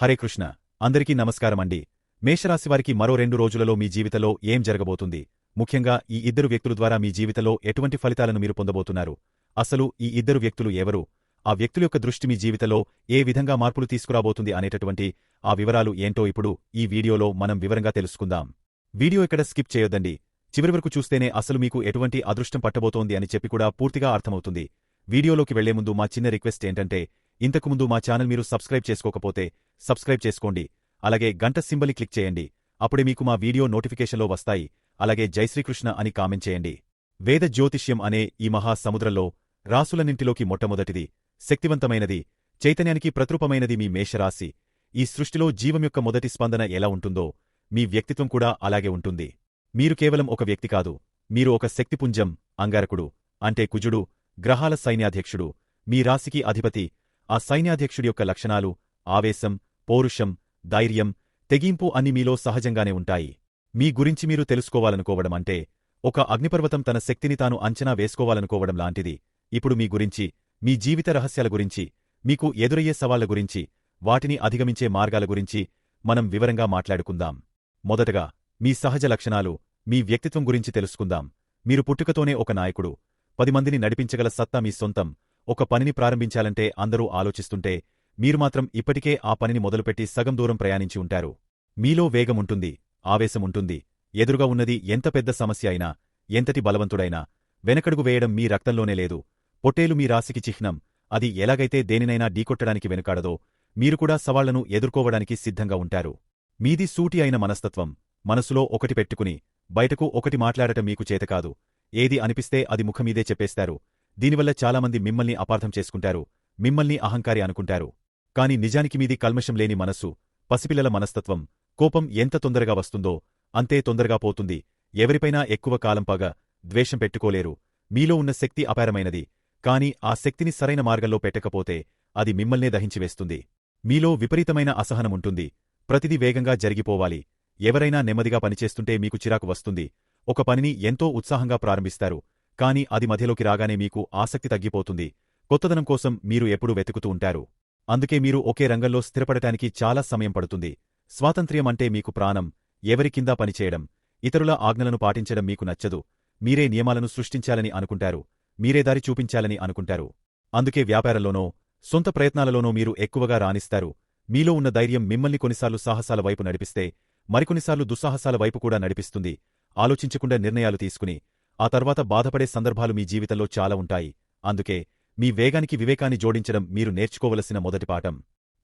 హరే కృష్ణ. అందరికీ నమస్కారమండి మేషరాశివారికి మరో రెండు రోజులలో మీ జీవితంలో ఏం జరగబోతుంది? ముఖ్యంగా ఈ ఇద్దరు వ్యక్తుల ద్వారా మీ జీవితంలో ఎటువంటి ఫలితాలను మీరు పొందబోతున్నారు? అసలు ఈ ఇద్దరు వ్యక్తులు ఎవరు? ఆ వ్యక్తుల యొక్క దృష్టి మీ జీవితంలో ఏ విధంగా మార్పులు తీసుకురాబోతుంది అనేటటువంటి ఆ వివరాలు ఏంటో ఇప్పుడు ఈ వీడియోలో మనం వివరంగా తెలుసుకుందాం. వీడియో ఇక్కడ స్కిప్ చేయొద్దండి. చివరి వరకు చూస్తేనే అసలు మీకు ఎటువంటి అదృష్టం పట్టబోతోంది అని చెప్పి కూడా పూర్తిగా అర్థమవుతుంది. వీడియోలోకి వెళ్ళే ముందు మా చిన్న రిక్వెస్ట్ ఏంటంటే ఇంతకుముందు మా ఛానల్ మీరు సబ్స్క్రైబ్ చేసుకోకపోతే సబ్స్క్రైబ్ చేసుకోండి. అలాగే గంట సింబలి క్లిక్ చేయండి. అప్పుడే మీకు మా వీడియో నోటిఫికేషన్లో వస్తాయి. అలాగే జై శ్రీకృష్ణ అని కామెంట్ చేయండి. వేద జ్యోతిష్యం అనే ఈ మహాసముద్రంలో రాసులన్నింటిలోకి మొట్టమొదటిది శక్తివంతమైనది చైతన్యానికి ప్రతృపమైనది మీ మేషరాశి. ఈ సృష్టిలో జీవం యొక్క మొదటి స్పందన ఎలా ఉంటుందో మీ వ్యక్తిత్వం కూడా అలాగే ఉంటుంది. మీరు కేవలం ఒక వ్యక్తి కాదు. మీరు ఒక శక్తిపుంజం అంగారకుడు అంటే కుజుడు గ్రహాల సైన్యాధ్యక్షుడు. మీ రాశికి అధిపతి. ఆ సైన్యాధ్యక్షుడి యొక్క లక్షణాలు ఆవేశం పౌరుషం ధైర్యం తెగింపు అన్ని మీలో సహజంగానే ఉంటాయి. మీ గురించి మీరు తెలుసుకోవాలనుకోవడం అంటే ఒక అగ్నిపర్వతం తన శక్తిని తాను అంచనా వేసుకోవాలనుకోవడం లాంటిది. ఇప్పుడు మీ గురించి మీ జీవిత రహస్యాల గురించి మీకు ఎదురయ్యే సవాళ్ళ గురించి వాటిని అధిగమించే మార్గాల గురించి మనం వివరంగా మాట్లాడుకుందాం. మొదటగా మీ సహజ లక్షణాలు మీ వ్యక్తిత్వం గురించి తెలుసుకుందాం. మీరు పుట్టుకతోనే ఒక నాయకుడు. పది మందిని నడిపించగల సత్తా మీ సొంతం. ఒక పనిని ప్రారంభించాలంటే అందరూ ఆలోచిస్తుంటే మీరు మాత్రం ఇప్పటికే ఆ పనిని మొదలుపెట్టి సగం దూరం ప్రయాణించి ఉంటారు. మీలో వేగముంటుంది ఆవేశముంటుంది ఎదురుగా ఉన్నది ఎంత పెద్ద సమస్య అయినా ఎంతటి బలవంతుడైనా వెనకడుగు వేయడం మీ రక్తంలోనే లేదు పొట్టేలు మీ రాశికి చిహ్నం అది ఎలాగైతే దేనినైనా ఢీకొట్టడానికి వెనుకాడదో మీరు కూడా సవాళ్ళను ఎదుర్కోవడానికి సిద్ధంగా ఉంటారు. మీది సూటి అయిన మనస్తత్వం మనసులో ఒకటి పెట్టుకుని బయటకు ఒకటి మాట్లాడటం మీకు చేతకాదు ఏది అనిపిస్తే అది ముఖమీదే చెప్పేస్తారు దీనివల్ల చాలామంది మిమ్మల్ని అపార్థం చేసుకుంటారు మిమ్మల్ని అహంకారి అనుకుంటారు. కాని నిజానికి మీది కల్మషం లేని మనస్సు పసిపిల్లల మనస్తత్వం కోపం ఎంత తొందరగా వస్తుందో అంతే తొందరగా పోతుంది. ఎవరిపైనా ఎక్కువ కాలంపాగా ద్వేషం పెట్టుకోలేరు. మీలో ఉన్న శక్తి అపారమైనది. కాని ఆ శక్తిని సరైన మార్గంలో పెట్టకపోతే అది మిమ్మల్నే దహించివేస్తుంది మీలో విపరీతమైన అసహనముంటుంది ప్రతిదీ వేగంగా జరిగిపోవాలి. ఎవరైనా నెమ్మదిగా పనిచేస్తుంటే మీకు చిరాకు వస్తుంది. ఒక పనిని ఎంతో ఉత్సాహంగా ప్రారంభిస్తారు. కాని అది మధ్యలోకి రాగానే మీకు ఆసక్తి తగ్గిపోతుంది. కొత్తదనం కోసం మీరు ఎప్పుడూ వెతుకుతూ ఉంటారు. అందుకే మీరు ఒకే రంగంలో స్థిరపడటానికి చాలా సమయం పడుతుంది. స్వాతంత్ర్యం అంటే మీకు ప్రాణం ఎవరికిందా పనిచేయడం. ఇతరుల ఆజ్ఞలను పాటించడం మీకు నచ్చదు. మీరే నియమాలను సృష్టించాలని అనుకుంటారు. మీరే దారి చూపించాలని అనుకుంటారు. అందుకే వ్యాపారంలోనో సొంత ప్రయత్నాలలోనో మీరు ఎక్కువగా రాణిస్తారు. మీలో ఉన్న ధైర్యం మిమ్మల్ని కొన్నిసార్లు సాహసాల వైపు నడిపిస్తే మరికొన్నిసార్లు దుస్సాహసాల వైపు కూడా నడిపిస్తుంది. ఆలోచించకుండా నిర్ణయాలు తీసుకుని ఆ తర్వాత బాధపడే సందర్భాలు మీ జీవితంలో చాలా ఉంటాయి. అందుకే మీ వేగానికి వివేకాన్ని జోడించడం మీరు నేర్చుకోవలసిన మొదటి పాఠం.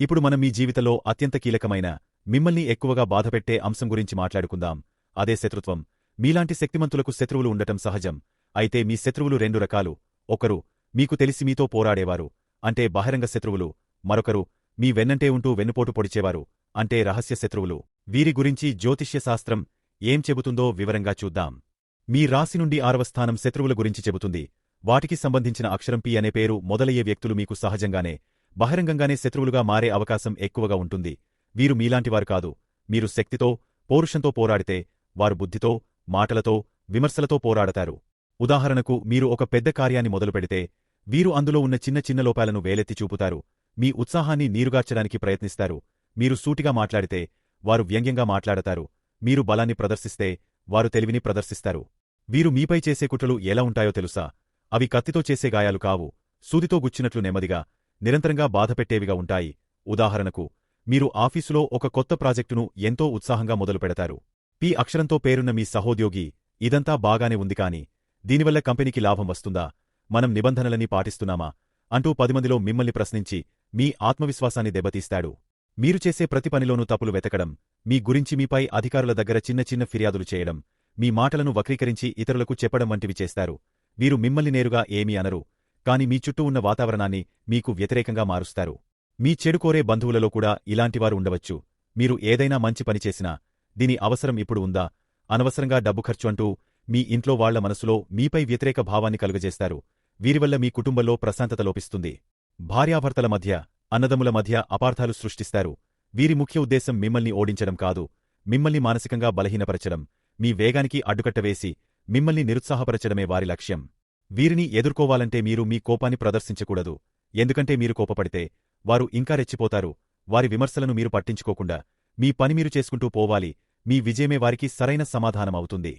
ఇప్పుడు మనం మీ జీవితంలో అత్యంత కీలకమైన మిమ్మల్ని ఎక్కువగా బాధపెట్టే అంశం గురించి మాట్లాడుకుందాం. అదే శత్రుత్వం. మీలాంటి శక్తిమంతులకు శత్రువులు ఉండటం సహజం. అయితే మీ శత్రువులు రెండు రకాలు. ఒకరు మీకు తెలిసి మీతో పోరాడేవారు. అంటే బహిరంగ శత్రువులు. మరొకరు మీ వెన్నంటే ఉంటూ వెన్నుపోటు పొడిచేవారు. అంటే రహస్య శత్రువులు. వీరి గురించి జ్యోతిష్యశాస్త్రం ఏం చెబుతుందో వివరంగా చూద్దాం. మీ రాశి నుండి ఆరవ స్థానం శత్రువుల గురించి చెబుతుంది. వాటికి సంబంధించిన అక్షరం పి అనే పేరు మొదలయ్యే వ్యక్తులు మీకు సహజంగానే బహిరంగంగానే శత్రువులుగా మారే అవకాశం ఎక్కువగా ఉంటుంది. వీరు మీలాంటివారు కాదు. మీరు శక్తితో పౌరుషంతో పోరాడితే వారు బుద్ధితో మాటలతో విమర్శలతో పోరాడతారు. ఉదాహరణకు మీరు ఒక పెద్ద కార్యాన్ని మొదలుపెడితే వీరు అందులో ఉన్న చిన్న చిన్న లోపాలను వేలెత్తి చూపుతారు. మీ ఉత్సాహాన్ని నీరుగార్చడానికి ప్రయత్నిస్తారు. మీరు సూటిగా మాట్లాడితే వారు వ్యంగ్యంగా మాట్లాడతారు. మీరు బలాన్ని ప్రదర్శిస్తే వారు తెలివిని ప్రదర్శిస్తారు. వీరు మీపై చేసే కుట్రలు ఎలా ఉంటాయో తెలుసా? అవి కత్తితో చేసే గాయాలు కావు. సూదితో గుచ్చినట్లు నెమ్మదిగా నిరంతరంగా బాధపెట్టేవిగా ఉంటాయి. ఉదాహరణకు మీరు ఆఫీసులో ఒక కొత్త ప్రాజెక్టును ఎంతో ఉత్సాహంగా మొదలుపెడతారు పి. అక్షరంతో పేరున్న మీ సహోద్యోగి ఇదంతా బాగానే ఉంది కాని దీనివల్ల కంపెనీకి లాభం వస్తుందా? మనం నిబంధనలని పాటిస్తున్నామా? అంటూ పదిమందిలో మిమ్మల్ని ప్రశ్నించి మీ ఆత్మవిశ్వాసాన్ని దెబ్బతీస్తాడు. మీరు చేసే ప్రతి పనిలోనూ తప్పులు వెతకడం మీ గురించి మీపై అధికారుల దగ్గర చిన్న చిన్న ఫిర్యాదులు చేయడం మీ మాటలను వక్రీకరించి ఇతరులకు చెప్పడం వంటివి చేస్తారు. వీరు మిమ్మల్ని నేరుగా ఏమీ అనరు కాని మీ చుట్టూ ఉన్న వాతావరణాన్ని మీకు వ్యతిరేకంగా మారుస్తారు. మీ చెడుకోరే బంధువులలో కూడా ఇలాంటివారు ఉండవచ్చు. మీరు ఏదైనా మంచి పని చేసినా దీని అవసరం ఇప్పుడు ఉందా? అనవసరంగా డబ్బు ఖర్చు అంటూ మీ ఇంట్లో వాళ్ళ మనసులో మీపై వ్యతిరేక భావాన్ని కలుగజేస్తారు. వీరివల్ల మీ కుటుంబంలో ప్రశాంతత లోపిస్తుంది. భార్యాభర్తల మధ్య అన్నదముల మధ్య అపార్థాలు సృష్టిస్తారు. వీరి ముఖ్య ఉద్దేశం మిమ్మల్ని ఓడించడం కాదు మిమ్మల్ని మానసికంగా బలహీనపరచడం. మీ వేగానికి అడ్డుకట్టవేసి మిమ్మల్ని నిరుత్సాహపరచడమే వారి లక్ష్యం. వీరిని ఎదుర్కోవాలంటే మీరు మీ కోపాన్ని ప్రదర్శించకూడదు. ఎందుకంటే మీరు కోపపడితే వారు ఇంకా రెచ్చిపోతారు. వారి విమర్శలను మీరు పట్టించుకోకుండా మీ పని మీరు చేసుకుంటూ పోవాలి. మీ విజయమే వారికి సరైన సమాధానం అవుతుంది.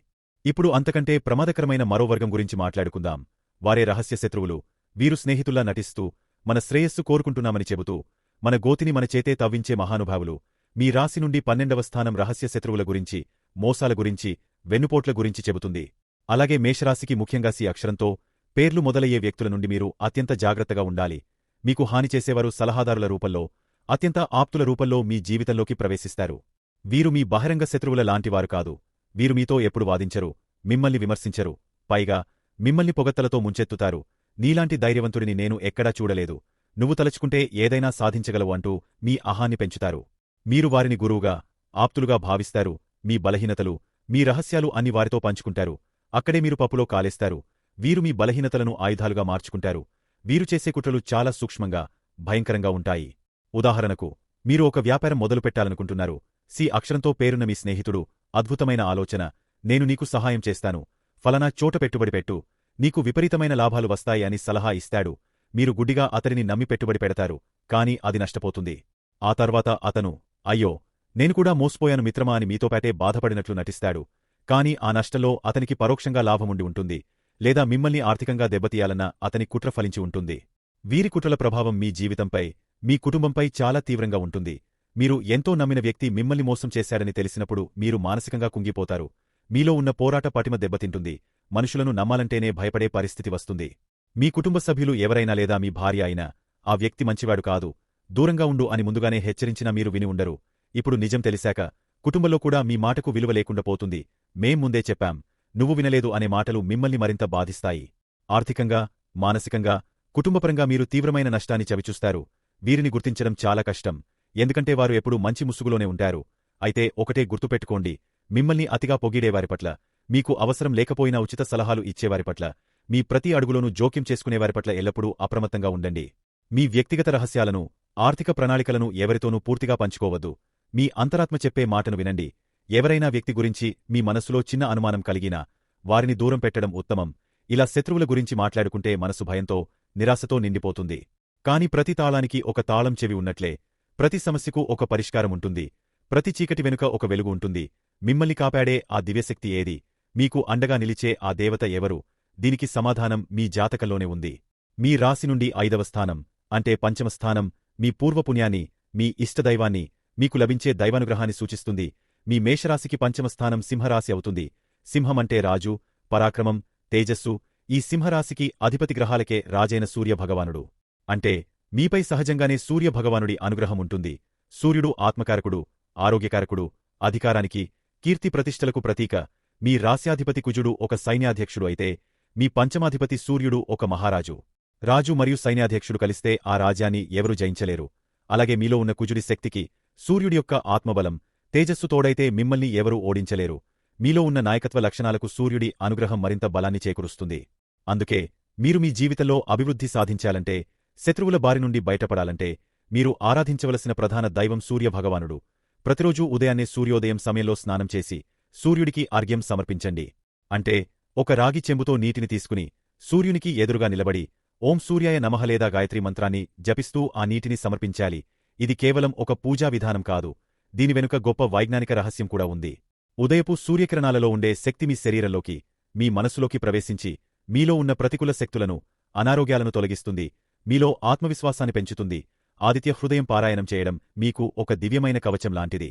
ఇప్పుడు అంతకంటే ప్రమాదకరమైన మరో వర్గం గురించి మాట్లాడుకుందాం. వారే రహస్య శత్రువులు. వీరు స్నేహితుల్లా నటిస్తూ మన శ్రేయస్సు కోరుకుంటున్నామని చెబుతూ మన గోతిని మన చేతే తవ్వించే మహానుభావులు. మీ రాశి నుండి పన్నెండవ స్థానం రహస్య శత్రువుల గురించి మోసాల గురించి వెన్నుపోట్ల గురించి చెబుతుంది. అలాగే మేషరాశికి ముఖ్యంగా సి అక్షరంతో పేర్లు మొదలయ్యే వ్యక్తుల నుండి మీరు అత్యంత జాగ్రత్తగా ఉండాలి. మీకు హాని చేసేవారు సలహాదారుల రూపంలో అత్యంత ఆప్తుల రూపంలో మీ జీవితంలోకి ప్రవేశిస్తారు. వీరు మీ బహిరంగ శత్రువుల లాంటివారు కాదు. వీరు మీతో ఎప్పుడు వాదించరు మిమ్మల్ని విమర్శించరు. పైగా మిమ్మల్ని పొగత్తలతో ముంచెత్తుతారు. నీలాంటి ధైర్యవంతుడిని నేను ఎక్కడా చూడలేదు. నువ్వు తలుచుకుంటే ఏదైనా సాధించగలవు అంటూ మీ అహాన్ని పెంచుతారు. మీరు వారిని గురువుగా ఆప్తులుగా భావిస్తారు. మీ బలహీనతలు మీ రహస్యాలు అన్ని వారితో పంచుకుంటారు. అక్కడే మీరు పప్పులో కాలేస్తారు. వీరు మీ బలహీనతలను ఆయుధాలుగా మార్చుకుంటారు. వీరు చేసే కుట్రలు చాలా సూక్ష్మంగా భయంకరంగా ఉంటాయి. ఉదాహరణకు మీరు ఒక వ్యాపారం మొదలుపెట్టాలనుకుంటున్నారు. సి. అక్షరంతో పేరున్న మీ స్నేహితుడు అద్భుతమైన ఆలోచన. నేను నీకు సహాయం చేస్తాను. ఫలనా చోట పెట్టుబడి పెట్టు. నీకు విపరీతమైన లాభాలు వస్తాయి అని సలహా ఇస్తాడు. మీరు గుడ్డిగా అతనిని నమ్మి పెట్టుబడి పెడతారు. కాని అది నష్టపోతుంది. ఆ తర్వాత అతను అయ్యో నేను కూడా మోసపోయాను మిత్రమా అని మీతోపాటే బాధపడినట్లు నటిస్తాడు. కాని ఆ నష్టంలో అతనికి పరోక్షంగా లాభముండి ఉంటుంది. లేదా మిమ్మల్ని ఆర్థికంగా దెబ్బతీయాలన్న అతని కుట్ర ఫలించి ఉంటుంది. వీరి కుట్రల ప్రభావం మీ జీవితంపై మీ కుటుంబంపై చాలా తీవ్రంగా ఉంటుంది. మీరు ఎంతో నమ్మిన వ్యక్తి మిమ్మల్ని మోసం చేశాడని తెలిసినప్పుడు మీరు మానసికంగా కుంగిపోతారు. మీలో ఉన్న పోరాట పటిమ దెబ్బతింటుంది. మనుషులను నమ్మాలంటేనే భయపడే పరిస్థితి వస్తుంది. మీ కుటుంబ సభ్యులు ఎవరైనా లేదా మీ భార్య అయినా ఆ వ్యక్తి మంచివాడు కాదు. దూరంగా ఉండు అని ముందుగానే హెచ్చరించినా మీరు విని ఉండరు. ఇప్పుడు నిజం తెలిసాక కుటుంబంలో కూడా మీ మాటకు విలువ లేకుండా పోతుంది. మేం ముందే చెప్పాం. నువ్వు వినలేదు అనే మాటలు మిమ్మల్ని మరింత బాధిస్తాయి. ఆర్థికంగా మానసికంగా కుటుంబపరంగా మీరు తీవ్రమైన నష్టాన్ని చవిచూస్తారు. వీరిని గుర్తించడం చాలా కష్టం. ఎందుకంటే వారు ఎప్పుడూ మంచి ముసుగులోనే ఉంటారు. అయితే ఒకటే గుర్తుపెట్టుకోండి మిమ్మల్ని అతిగా పొగిడేవారి పట్ల మీకు అవసరం లేకపోయినా ఉచిత సలహాలు ఇచ్చేవారి పట్ల మీ ప్రతి అడుగులోనూ జోక్యం చేసుకునేవారి పట్ల ఎల్లప్పుడూ అప్రమత్తంగా ఉండండి. మీ వ్యక్తిగత రహస్యాలను ఆర్థిక ప్రణాళికలను ఎవరితోనూ పూర్తిగా పంచుకోవద్దు. మీ అంతరాత్మ చెప్పే మాటను వినండి. ఎవరైనా వ్యక్తి గురించి మీ మనసులో చిన్న అనుమానం కలిగినా వారిని దూరం పెట్టడం ఉత్తమం. ఇలా శత్రువుల గురించి మాట్లాడుకుంటే మనసు భయంతో నిరాశతో నిండిపోతుంది. కాని ప్రతి తాళానికి ఒక తాళం చెవి ఉన్నట్లే. ప్రతి సమస్యకు ఒక పరిష్కారం ఉంటుంది. ప్రతి చీకటి వెనుక ఒక వెలుగు ఉంటుంది. మిమ్మల్ని కాపాడే ఆ దివ్యశక్తి ఏది? మీకు అండగా నిలిచే ఆ దేవత ఎవరు? దీనికి సమాధానం మీ జాతకంలోనే ఉంది. మీ రాశి నుండి ఐదవ స్థానం అంటే పంచమ స్థానం మీ పూర్వపుణ్యాన్ని మీ ఇష్టదైవాన్ని మీకు లభించే దైవానుగ్రహాన్ని సూచిస్తుంది. మీ మేషరాశికి పంచమస్థానం సింహరాశి అవుతుంది. సింహమంటే రాజు పరాక్రమం తేజస్సు. ఈ సింహరాశికి అధిపతి గ్రహాలకే రాజైన సూర్యభగవానుడు. అంటే మీపై సహజంగానే సూర్యభగవానుడి అనుగ్రహం ఉంటుంది. సూర్యుడు ఆత్మకారకుడు ఆరోగ్యకారకుడు అధికారానికి కీర్తి ప్రతిష్టలకు ప్రతీక. మీ రాస్యాధిపతి కుజుడు ఒక సైన్యాధ్యక్షుడు అయితే మీ పంచమాధిపతి సూర్యుడు ఒక మహారాజు. రాజు మరియు సైన్యాధ్యక్షుడు కలిస్తే ఆ రాజ్యాన్ని ఎవరు జయించలేరు. అలాగే మీలో ఉన్న కుజుడి శక్తికి సూర్యుడి యొక్క ఆత్మబలం తేజస్సు తోడైతే మిమ్మల్ని ఎవరూ ఓడించలేరు. మీలో ఉన్న నాయకత్వ లక్షణాలకు సూర్యుడి అనుగ్రహం మరింత బలాన్ని చేకూరుస్తుంది. అందుకే మీరు మీ జీవితంలో అభివృద్ధి సాధించాలంటే శత్రువుల బారి నుండి బయటపడాలంటే మీరు ఆరాధించవలసిన ప్రధాన దైవం సూర్యభగవానుడు. ప్రతిరోజూ ఉదయాన్నే సూర్యోదయం సమయంలో స్నానం చేసి సూర్యుడికి అర్ఘ్యం సమర్పించండి. అంటే ఒక రాగి చెంబుతో నీటిని తీసుకుని సూర్యునికి ఎదురుగా నిలబడి ఓం సూర్యాయ నమః లేదా గాయత్రీ మంత్రాన్ని జపిస్తూ ఆ నీటిని సమర్పించాలి. ఇది కేవలం ఒక పూజా విధానం కాదు. దీని వెనుక గొప్ప వైజ్ఞానిక రహస్యం కూడా ఉంది. ఉదయపు సూర్యకిరణాలలో ఉండే శక్తి మీ శరీరంలోకి మీ మనసులోకి ప్రవేశించి మీలో ఉన్న ప్రతికూల శక్తులను అనారోగ్యాలను తొలగిస్తుంది. మీలో ఆత్మవిశ్వాసాన్ని పెంచుతుంది. ఆదిత్య హృదయం పారాయణం చేయడం మీకు ఒక దివ్యమైన కవచం లాంటిది.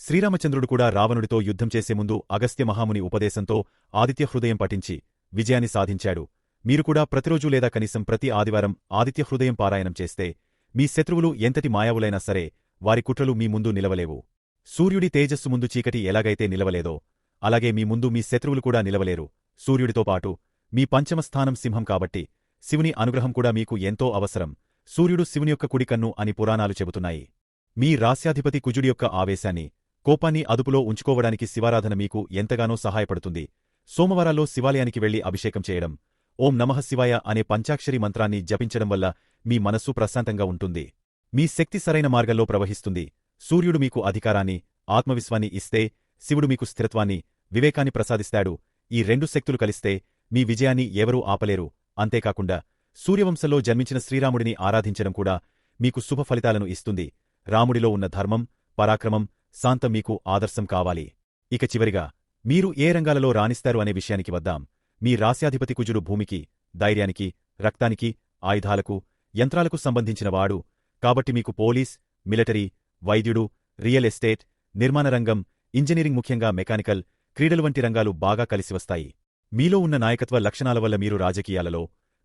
శ్రీరామచంద్రుడు కూడా రావణుడితో యుద్ధం చేసే ముందు అగస్త్య మహాముని ఉపదేశంతో ఆదిత్య హృదయం పఠించి విజయాన్ని సాధించాడు. మీరు కూడా ప్రతిరోజు లేదా కనీసం ప్రతి ఆదివారం ఆదిత్య హృదయం పారాయణం చేస్తే మీ శత్రువులు ఎంతటి మాయావులైనా సరే వారి కుట్రలు మీ ముందు నిలవలేవు. సూర్యుడి తేజస్సు ముందు చీకటి ఎలాగైతే నిలవలేదో అలాగే మీ ముందు మీ శత్రువులు కూడా నిలవలేరు. సూర్యుడితో పాటు మీ పంచమస్థానం సింహం కాబట్టి శివుని అనుగ్రహం కూడా మీకు ఎంతో అవసరం. సూర్యుడు శివుని యొక్క కుడికన్ను అని పురాణాలు చెబుతున్నాయి. మీ రాస్యాధిపతి కుజుడి యొక్క ఆవేశాన్ని కోపాన్ని అదుపులో ఉంచుకోవడానికి శివారాధన మీకు ఎంతగానో సహాయపడుతుంది. సోమవారాల్లో శివాలయానికి వెళ్ళి అభిషేకం చేయడం ఓం నమః శివాయ అనే పంచాక్షరి మంత్రాన్ని జపించడం వల్ల మీ మనస్సు ప్రశాంతంగా ఉంటుంది. మీ శక్తి సరైన మార్గంలో ప్రవహిస్తుంది. సూర్యుడు మీకు అధికారాన్ని ఆత్మవిశ్వాన్ని ఇస్తే శివుడు మీకు స్థిరత్వాన్ని వివేకాన్ని ప్రసాదిస్తాడు. ఈ రెండు శక్తులు కలిస్తే మీ విజయాన్ని ఎవరూ ఆపలేరు. అంతేకాకుండా సూర్యవంశంలో జన్మించిన శ్రీరాముడిని ఆరాధించడం కూడా మీకు శుభ ఫలితాలను ఇస్తుంది. రాముడిలో ఉన్న ధర్మం పరాక్రమం శాంతం మీకు ఆదర్శం కావాలి. ఇక చివరిగా మీరు ఏ రంగాలలో రాణిస్తారు అనే విషయానికి వద్దాం. మీ రాస్యాధిపతి కుజుడు భూమికి ధైర్యానికి రక్తానికి ఆయుధాలకు యంత్రాలకు సంబంధించినవాడు కాబట్టి మీకు పోలీస్ మిలిటరీ వైద్యుడు రియల్ ఎస్టేట్ నిర్మాణ రంగం ఇంజనీరింగ్ ముఖ్యంగా మెకానికల్ క్రీడలు వంటి రంగాలు బాగా కలిసివస్తాయి మీలో ఉన్న నాయకత్వ లక్షణాల వల్ల మీరు రాజకీయాలలో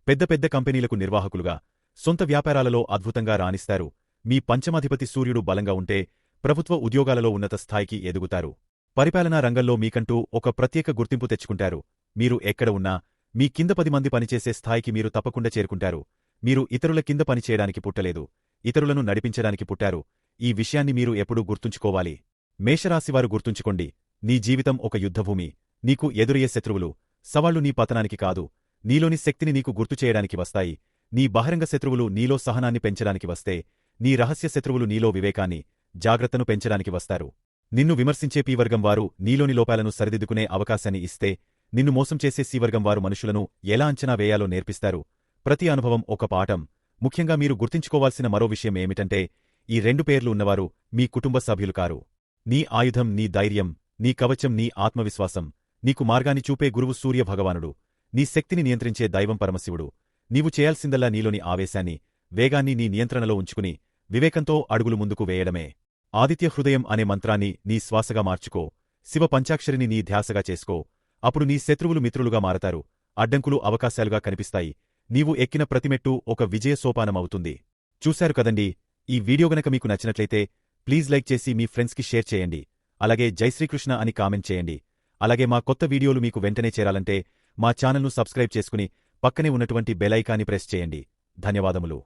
పెద్ద పెద్ద కంపెనీలకు నిర్వాహకులుగా సొంత వ్యాపారాలలో అద్భుతంగా రాణిస్తారు. మీ పంచమాధిపతి సూర్యుడు బలంగా ఉంటే ప్రభుత్వ ఉద్యోగాలలో ఉన్నత స్థాయికి ఎదుగుతారు. పరిపాలనా రంగంలో మీకంటూ ఒక ప్రత్యేక గుర్తింపు తెచ్చుకుంటారు. మీరు ఎక్కడ ఉన్నా మీ కింద పది మంది పనిచేసే స్థాయికి మీరు తప్పకుండా చేరుకుంటారు. మీరు ఇతరుల కింద పనిచేయడానికి పుట్టలేదు ఇతరులను నడిపించడానికి పుట్టారు. ఈ విషయాన్ని మీరు ఎప్పుడూ గుర్తుంచుకోవాలి. మేషరాశివారు గుర్తుంచుకోండి నీ జీవితం ఒక యుద్ధభూమి నీకు ఎదురయ్యే శత్రువులు సవాళ్ళు నీ పతనానికి కాదు నీలోని శక్తిని నీకు గుర్తు చేయడానికి వస్తాయి నీ బహిరంగ శత్రువులు నీలో సహనాన్ని పెంచడానికి వస్తే నీ రహస్య శత్రువులు నీలో వివేకాన్ని జాగ్రత్తను పెంచడానికి వస్తారు. నిన్ను విమర్శించే పీవర్గం వారు నీలోని లోపాలను సరిదిద్దుకునే అవకాశాన్ని ఇస్తే నిన్ను మోసం చేసే సీవర్గం వారు మనుషులను ఎలా అంచనా వేయాలో నేర్పిస్తారు. ప్రతి అనుభవం ఒక పాఠం. ముఖ్యంగా మీరు గుర్తుంచుకోవాల్సిన మరో విషయం ఏమిటంటే ఈ రెండు పేర్లు ఉన్నవారు మీ కుటుంబ సభ్యులు కారు. నీ ఆయుధం నీ ధైర్యం నీ కవచం నీ ఆత్మవిశ్వాసం నీకు మార్గాన్ని చూపే గురువు సూర్య భగవానుడు నీ శక్తిని నియంత్రించే దైవం పరమశివుడు. నీవు చేయాల్సిందల్లా నీలోని ఆవేశాన్ని వేగాన్ని నీ నియంత్రణలో ఉంచుకుని వివేకంతో అడుగులు ముందుకు వేయడమే. ఆదిత్య హృదయం అనే మంత్రాన్ని నీ శ్వాసగా మార్చుకో. శివ పంచాక్షరిని నీ ధ్యాసగా చేసుకో. అప్పుడు నీ శత్రువులు మిత్రులుగా మారతారు. అడ్డంకులు అవకాశాలుగా కనిపిస్తాయి. నీవు ఎక్కిన ప్రతిమెట్టు ఒక విజయ సోపానమవుతుంది. చూశారు కదండి? ఈ వీడియో గనక మీకు నచ్చినట్లయితే ప్లీజ్ లైక్ చేసి మీ ఫ్రెండ్స్కి షేర్ చేయండి. అలాగే జై శ్రీకృష్ణ అని కామెంట్ చేయండి. అలాగే మా కొత్త వీడియోలు మీకు వెంటనే చేరాలంటే మా ఛానల్ను సబ్స్క్రైబ్ చేసుకుని పక్కనే ఉన్నటువంటి బెలైకాన్ని ప్రెస్ చేయండి. ధన్యవాదములు.